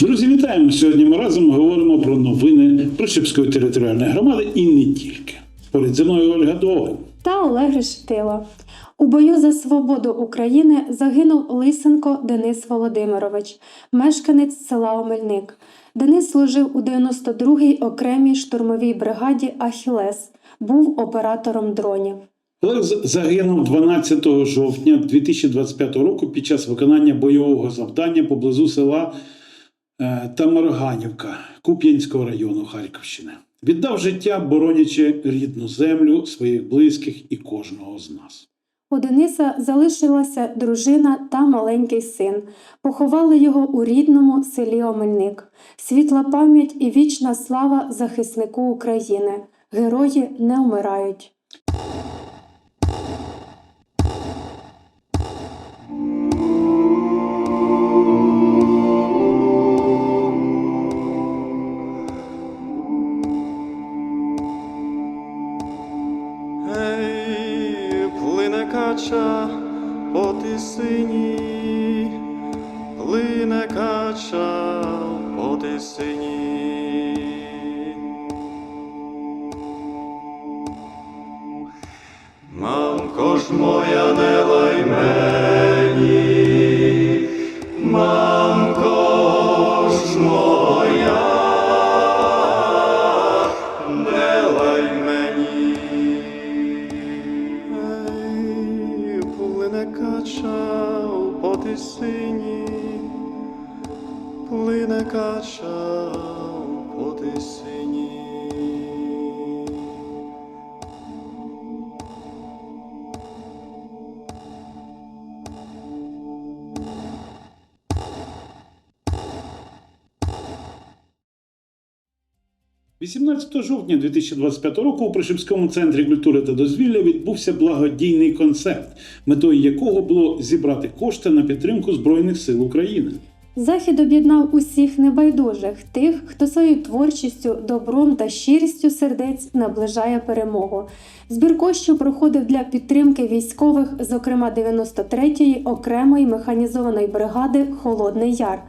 Друзі, вітаємо! Сьогодні ми разом говоримо про новини Пришипської територіальної громади і не тільки. Поряд зі мною Ольга Довгань. та Олег Решетило. У бою за свободу України загинув Лисенко Денис Володимирович, мешканець села Омельник. Денис служив у 92-й окремій штурмовій бригаді Ахілес, був оператором дронів. Олег загинув 12 жовтня 2025 року під час виконання бойового завдання поблизу села е, Тамарганівка Куп'янського району Харківщини. Віддав життя, боронячи рідну землю, своїх близьких і кожного з нас. У Дениса залишилася дружина та маленький син. Поховали його у рідному селі Омельник. Світла пам'ять і вічна слава захиснику України. Герої не вмирають. По тисині, плине кача по тисині. Плине кача по тисині. 18 жовтня 2025 року у Пришипському центрі культури та дозвілля відбувся благодійний концерт, метою якого було зібрати кошти на підтримку Збройних сил України. Захід об'єднав усіх небайдужих, тих, хто своєю творчістю, добром та щирістю сердець наближає перемогу. Збір коштів проходив для підтримки військових, зокрема 93-ї окремої механізованої бригади Холодний Яр.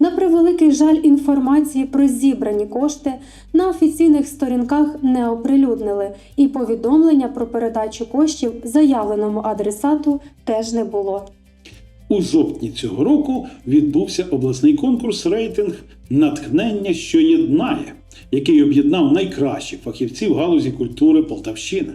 На превеликий жаль, інформації про зібрані кошти на офіційних сторінках не оприлюднили, і повідомлення про передачу коштів заявленому адресату теж не було. У жовтні цього року відбувся обласний конкурс рейтинг Натхнення, що єднає, який об'єднав найкращих фахівців галузі культури Полтавщини.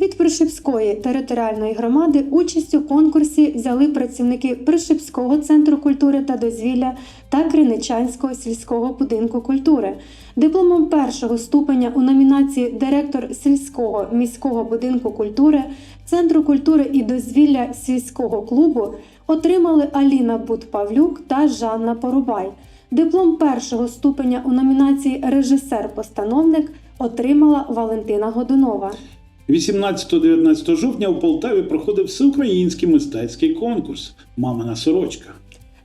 Від Пришипської територіальної громади участь у конкурсі взяли працівники Пришипського центру культури та дозвілля та Криничанського сільського будинку культури. Дипломом першого ступеня у номінації Директор сільського міського будинку культури Центру культури і дозвілля сільського клубу отримали Аліна Будпавлюк та Жанна Порубай. Диплом першого ступеня у номінації Режисер-постановник отримала Валентина Годунова. 18-19 жовтня у Полтаві проходив всеукраїнський мистецький конкурс Мамина сорочка.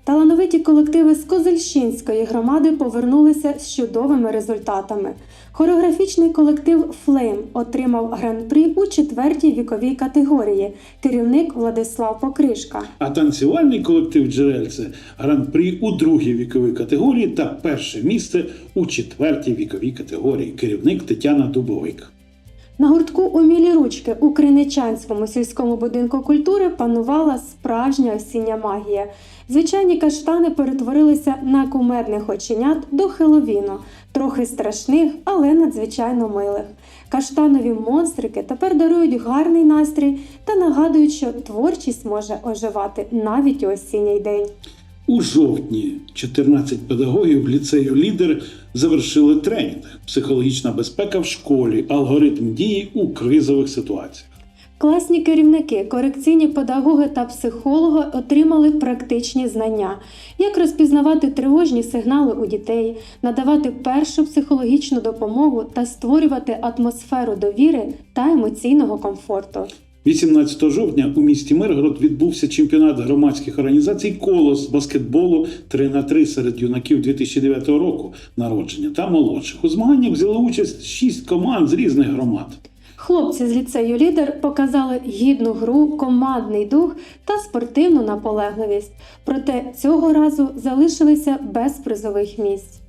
Талановиті колективи з Козельщинської громади повернулися з чудовими результатами. Хореографічний колектив Флейм отримав гран-при у четвертій віковій категорії. Керівник Владислав Покришка. А танцювальний колектив Джерельце гран-прі у другій віковій категорії та перше місце у четвертій віковій категорії. Керівник Тетяна Дубовик. На гуртку «Умілі ручки у Криничанському сільському будинку культури панувала справжня осіння магія. Звичайні каштани перетворилися на кумедних оченят до Хеловіну, трохи страшних, але надзвичайно милих. Каштанові монстрики тепер дарують гарний настрій та нагадують, що творчість може оживати навіть у осінній день. У жовтні 14 педагогів ліцею лідер завершили тренінг Психологічна безпека в школі, алгоритм дії у кризових ситуаціях. Класні керівники, корекційні педагоги та психологи отримали практичні знання, як розпізнавати тривожні сигнали у дітей, надавати першу психологічну допомогу та створювати атмосферу довіри та емоційного комфорту. 18 жовтня у місті Миргород відбувся чемпіонат громадських організацій Колос з баскетболу 3 на 3 серед юнаків 2009 року народження та молодших. У змаганнях взяли участь 6 команд з різних громад. Хлопці з ліцею лідер показали гідну гру, командний дух та спортивну наполегливість. Проте цього разу залишилися без призових місць.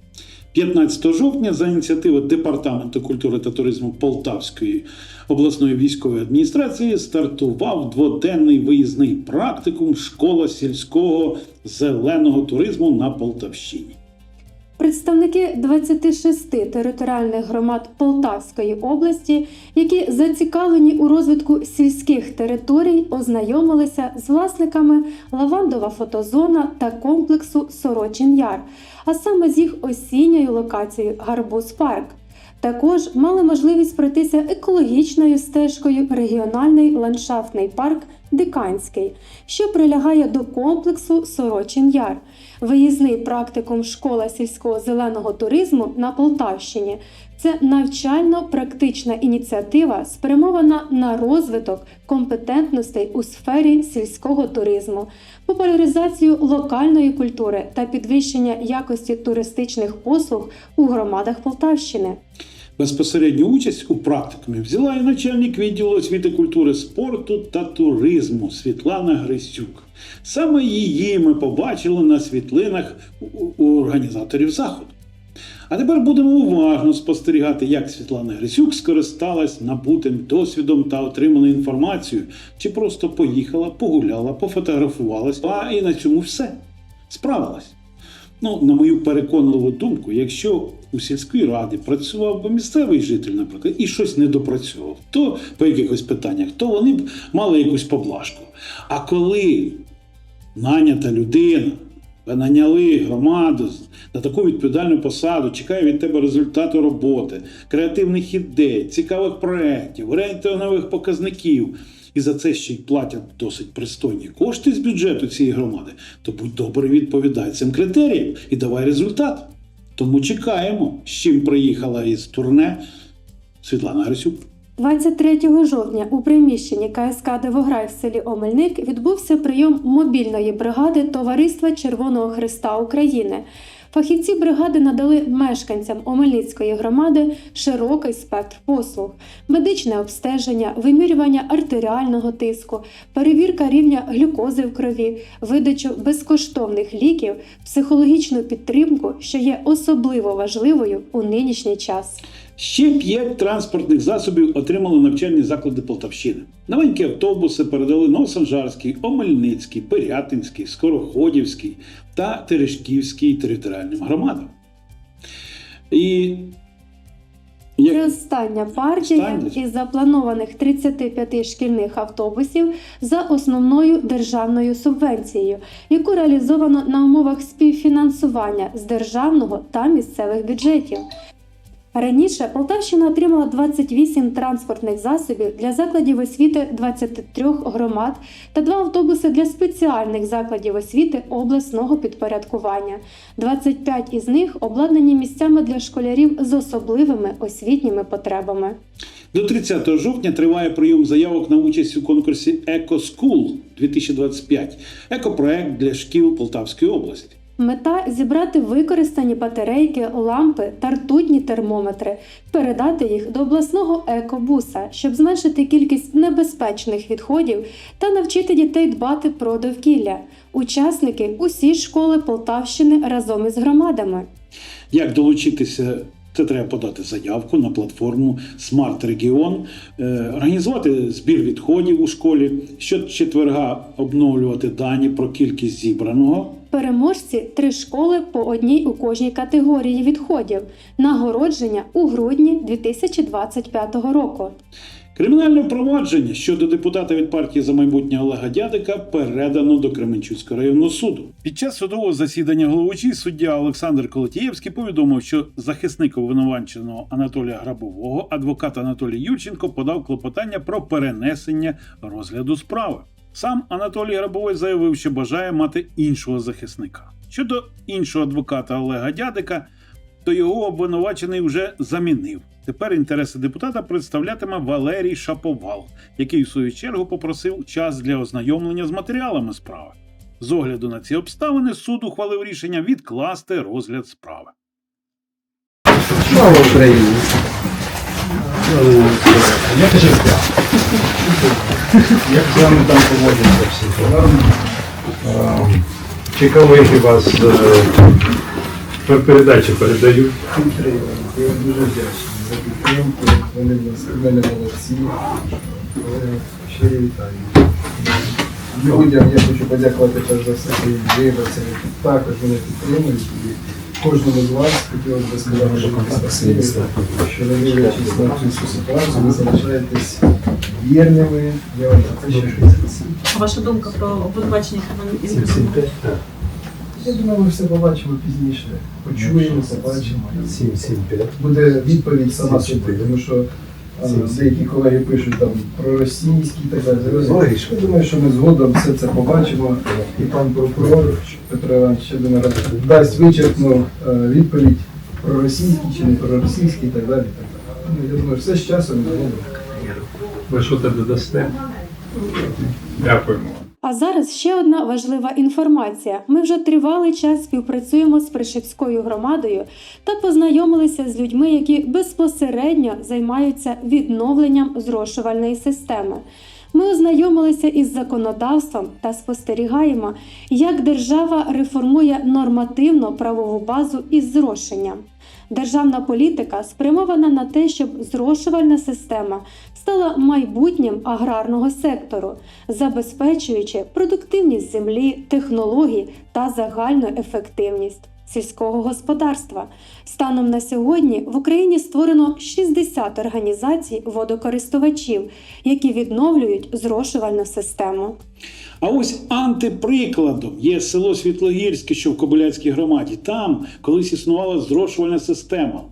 15 жовтня за ініціативи Департаменту культури та туризму Полтавської обласної військової адміністрації стартував дводенний виїзний практикум школа сільського зеленого туризму на Полтавщині. Представники 26 територіальних громад Полтавської області, які зацікавлені у розвитку сільських територій, ознайомилися з власниками Лавандова фотозона та комплексу Сорочин Яр, а саме з їх осінньою локацією Гарбуз Парк. Також мали можливість пройтися екологічною стежкою регіональний ландшафтний парк Диканський, що прилягає до комплексу Сорочин Яр. Виїзний практикум школа сільського зеленого туризму на Полтавщині це навчально-практична ініціатива, спрямована на розвиток компетентностей у сфері сільського туризму, популяризацію локальної культури та підвищення якості туристичних послуг у громадах Полтавщини. Безпосередню участь у практикумі взяла і начальник відділу освіти культури, спорту та туризму Світлана Грисюк. Саме її ми побачили на світлинах у- організаторів заходу. А тепер будемо уважно спостерігати, як Світлана Грисюк скористалась набутим досвідом та отриманою інформацією, чи просто поїхала, погуляла, пофотографувалась, а і на цьому все. Справилась. Ну, на мою переконливу думку, якщо у сільській раді працював би місцевий житель, наприклад, і щось не допрацьовував, то по якихось питаннях, то вони б мали якусь поблажку. А коли нанята людина, ви наняли громаду на таку відповідальну посаду, чекає від тебе результату роботи, креативних ідей, цікавих проєктів, рейтингових показників. І за це ще й платять досить пристойні кошти з бюджету цієї громади, то будь добрий, відповідай цим критеріям і давай результат. Тому чекаємо, з чим приїхала із турне Світлана Грисюк. 23 жовтня у приміщенні КСК Девограй в селі Омельник відбувся прийом мобільної бригади Товариства Червоного Христа України. Фахівці бригади надали мешканцям Омельницької громади широкий спектр послуг: медичне обстеження, вимірювання артеріального тиску, перевірка рівня глюкози в крові, видачу безкоштовних ліків, психологічну підтримку, що є особливо важливою у нинішній час. Ще п'ять транспортних засобів отримали навчальні заклади Полтавщини. Новенькі автобуси передали Новосанжарський, Омельницький, Пирятинський, Скороходівський та Терешківський територіальним громадам. І Це остання партія Остання? із запланованих 35 шкільних автобусів за основною державною субвенцією, яку реалізовано на умовах співфінансування з державного та місцевих бюджетів. Раніше Полтавщина отримала 28 транспортних засобів для закладів освіти 23 громад та два автобуси для спеціальних закладів освіти обласного підпорядкування. 25 із них обладнані місцями для школярів з особливими освітніми потребами. до 30 жовтня триває прийом заявок на участь у конкурсі EcoSchool 2025 екопроект для шкіл Полтавської області. Мета зібрати використані батарейки, лампи та ртутні термометри, передати їх до обласного екобуса, щоб зменшити кількість небезпечних відходів та навчити дітей дбати про довкілля. Учасники усі школи Полтавщини разом із громадами. Як долучитися? Це треба подати заявку на платформу Smart Region, е, організувати збір відходів у школі, щочетверга обновлювати дані про кількість зібраного. Переможці три школи по одній у кожній категорії відходів. Нагородження у грудні 2025 року. Кримінальне провадження щодо депутата від партії за майбутнє Олега Дядика передано до Кременчуцького районного суду. Під час судового засідання головуючий суддя Олександр Колотієвський повідомив, що захисник обвинуваченого Анатолія Грабового, адвокат Анатолій Юрченко, подав клопотання про перенесення розгляду справи. Сам Анатолій Грабовий заявив, що бажає мати іншого захисника. Щодо іншого адвоката Олега Дядика, то його обвинувачений вже замінив. Тепер інтереси депутата представлятиме Валерій Шаповал, який в свою чергу попросив час для ознайомлення з матеріалами справи. З огляду на ці обставини суд ухвалив рішення відкласти розгляд справи. Слава Україні! Життя? Як з вами там поводяться всі? Чи колеги вас е, передачі передають? Я дуже вдячний за підтримку. Вони в мене молодці. Е, Щирі вітання. Людям я хочу подякувати за все своїм виборцям, які також мене підтримують. Кожному з вас хотілося б сказати що спасибі, що дивлячись на цю ситуацію, ви залишаєтесь вірними. Я вам за це дякую. Ваша думка про обвинувачення Івана Я думаю, ми все побачимо пізніше. Почуємо, побачимо. 7-7-5. буде відповідь сама собі, тому що а, деякі колеги пишуть там про російські і так далі. Логічно. Я думаю, що ми згодом все це побачимо, і пан прокурор Петро Іванович, один раз дасть вичерпну е, відповідь про російські чи не про російські і так далі. так далі. Ну, Я думаю, все з часом згодом. Ви що тебе дасте? Дякуємо. А зараз ще одна важлива інформація. Ми вже тривалий час співпрацюємо з Пришипською громадою та познайомилися з людьми, які безпосередньо займаються відновленням зрошувальної системи. Ми ознайомилися із законодавством та спостерігаємо, як держава реформує нормативно правову базу із зрошенням. Державна політика спрямована на те, щоб зрошувальна система стала майбутнім аграрного сектору, забезпечуючи продуктивність землі, технологій та загальну ефективність сільського господарства. Станом на сьогодні в Україні створено 60 організацій водокористувачів, які відновлюють зрошувальну систему. А ось антиприкладом є село Світлогірське, що в Кобиляцькій громаді. Там колись існувала зрошувальна система.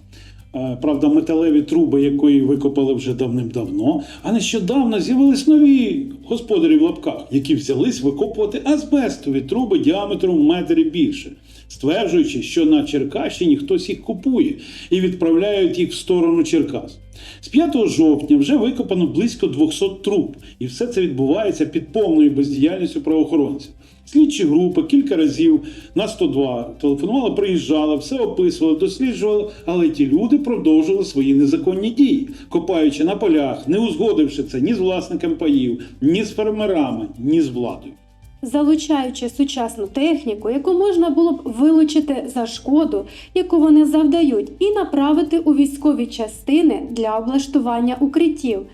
Е, Правда, металеві труби, якої викопали вже давним-давно, а нещодавно з'явились нові господарі в лапках, які взялись викопувати азбестові труби діаметром метр більше, стверджуючи, що на Черкащині хтось їх купує і відправляють їх в сторону Черкас. З 5 жовтня вже викопано близько 200 труб, і все це відбувається під повною бездіяльністю правоохоронців. Слідчі групи кілька разів на 102 телефонували, приїжджали, все описували, досліджували, але ті люди продовжували свої незаконні дії, копаючи на полях, не узгодивши це ні з власниками паїв, ні з фермерами, ні з владою. Залучаючи сучасну техніку, яку можна було б вилучити за шкоду, яку вони завдають, і направити у військові частини для облаштування укриттів.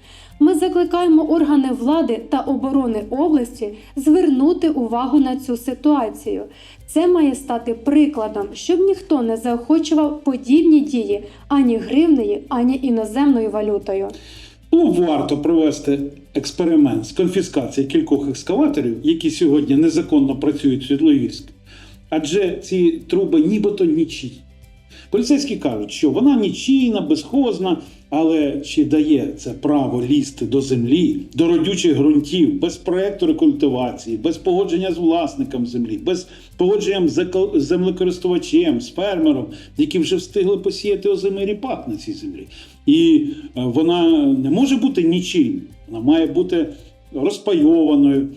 Ми закликаємо органи влади та оборони області звернути увагу на цю ситуацію. Це має стати прикладом, щоб ніхто не заохочував подібні дії ані гривнею, ані іноземною валютою. Ну, варто провести експеримент з конфіскації кількох екскаваторів, які сьогодні незаконно працюють в Світловірськ. Адже ці труби нібито нічі. Поліцейські кажуть, що вона нічийна, безхозна, але чи дає це право лізти до землі, до родючих ґрунтів, без проекту рекультивації, без погодження з власником землі, без погодження з землекористувачем, з фермером, які вже встигли посіяти озимий ріпак на цій землі. І е, вона не може бути нічийною, вона має бути розпайованою,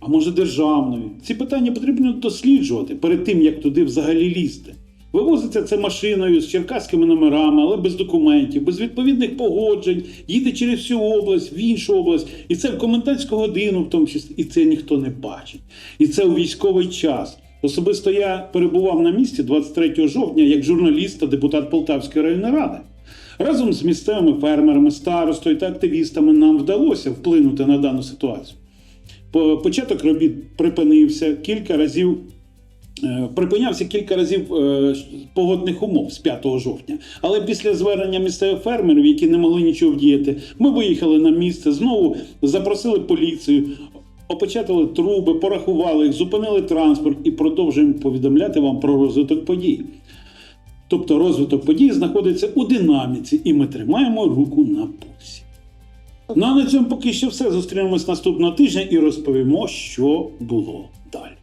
а може державною. Ці питання потрібно досліджувати перед тим, як туди взагалі лізти. Вивозиться це машиною з черкаськими номерами, але без документів, без відповідних погоджень, їде через всю область, в іншу область, і це в комендантську годину, в тому числі, і це ніхто не бачить. І це у військовий час. Особисто я перебував на місці 23 жовтня як журналіст та депутат Полтавської районної ради. Разом з місцевими фермерами, старостою та активістами нам вдалося вплинути на дану ситуацію. Початок робіт припинився кілька разів. е, Припинявся кілька разів е, погодних умов з 5 жовтня. Але після звернення місцевих фермерів, які не могли нічого вдіяти, ми виїхали на місце, знову запросили поліцію, опечатали труби, порахували їх, зупинили транспорт і продовжуємо повідомляти вам про розвиток подій. Тобто розвиток подій знаходиться у динаміці, і ми тримаємо руку на пульсі. Ну а на цьому поки що все. Зустрінемось наступного тижня і розповімо, що було далі.